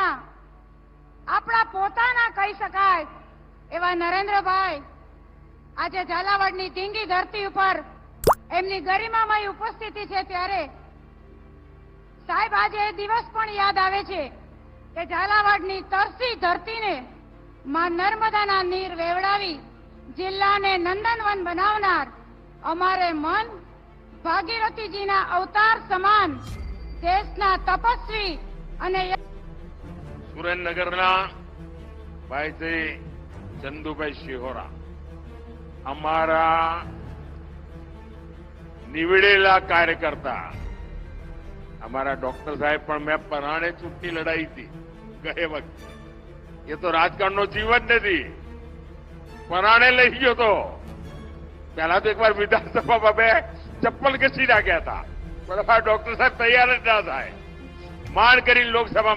ગરીબીમાં આપણા પોતાના કહી શકાય એવા નરેન્દ્રભાઈ, આજે ઝાલાવાડની ધીંગી ધરતી ઉપર એમની ગરિમામય ઉપસ્થિતિ છે ત્યારે સાહેબ, આજે દિવસ પણ યાદ આવે છે કે ઝાલાવાડની તરસી ધરતીને માં નર્મદાના નીર વેવડાવી જિલ્લાને નંદનવન બનાવનાર અમારે મન ભાગીરથીજીના અવતાર સમાન દેશના તપસ્વી અને સુરેન્દ્રનગરના ભાઈ ચંદુભાઈ શિહોરા. અમારા નીવડેલા કાર્યકર્તા. અમારા ડોક્ટર સાહેબ પણ મેં પરાણે ચૂંટણી લડાઈ હતી. ગયે વખતે. એ તો રાજકારણનો જીવન નથી. પરાણે લઈ ગયો તો. પહેલા તો એકવાર વિધાનસભામાં બે ચપ્પલ ઘસી નાખ્યા હતા. પણ ડોક્ટર સાહેબ તૈયાર જ ના થાય. માંડ કરી લોકસભામાં